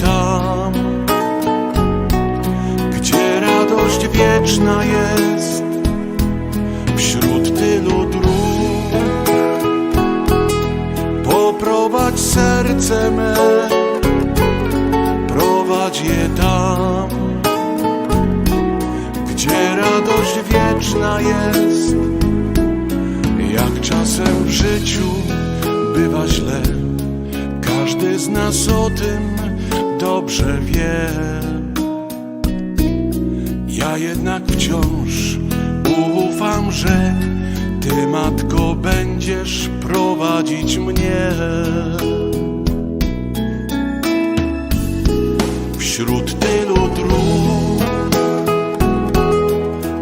tam, gdzie radość wieczna jest. Wśród tylu dróg poprowadź serce me, prowadź je tam, gdzie radość wieczna jest. Jak czasem w życiu bywa źle, każdy z nas o tym dobrze wie. Ja jednak wciąż ufam, że Ty, Matko, będziesz prowadzić mnie. Wśród tylu dróg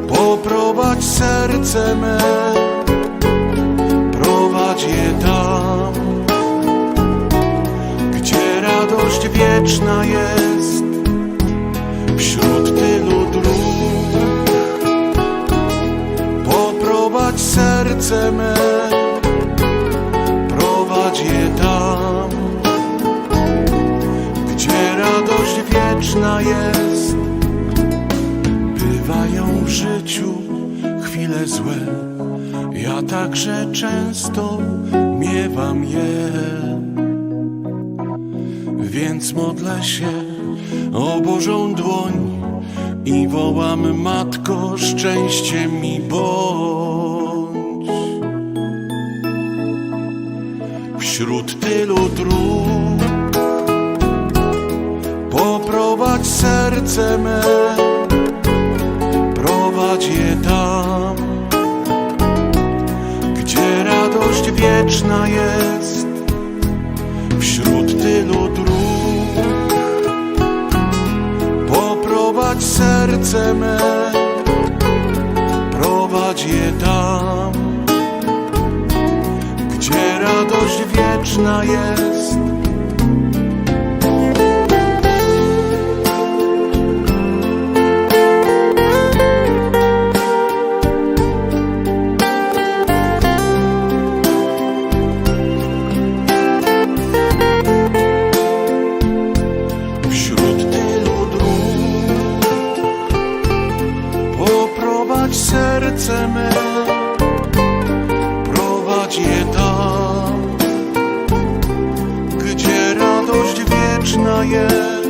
poprowadź serce me, prowadź je tam, wieczna jest. Wśród tylu dróg poprowadź serce me, prowadź je tam, gdzie radość wieczna jest. Bywają w życiu chwile złe, ja także często miewam je. Więc modlę się o Bożą dłoń i wołam Matko, szczęście mi bądź. Wśród tylu dróg poprowadź serce me, prowadź je tam, gdzie radość wieczna jest. Me, prowadź je tam, gdzie radość wieczna jest. choć serce me prowadź je tam, gdzie radość wieczna jest.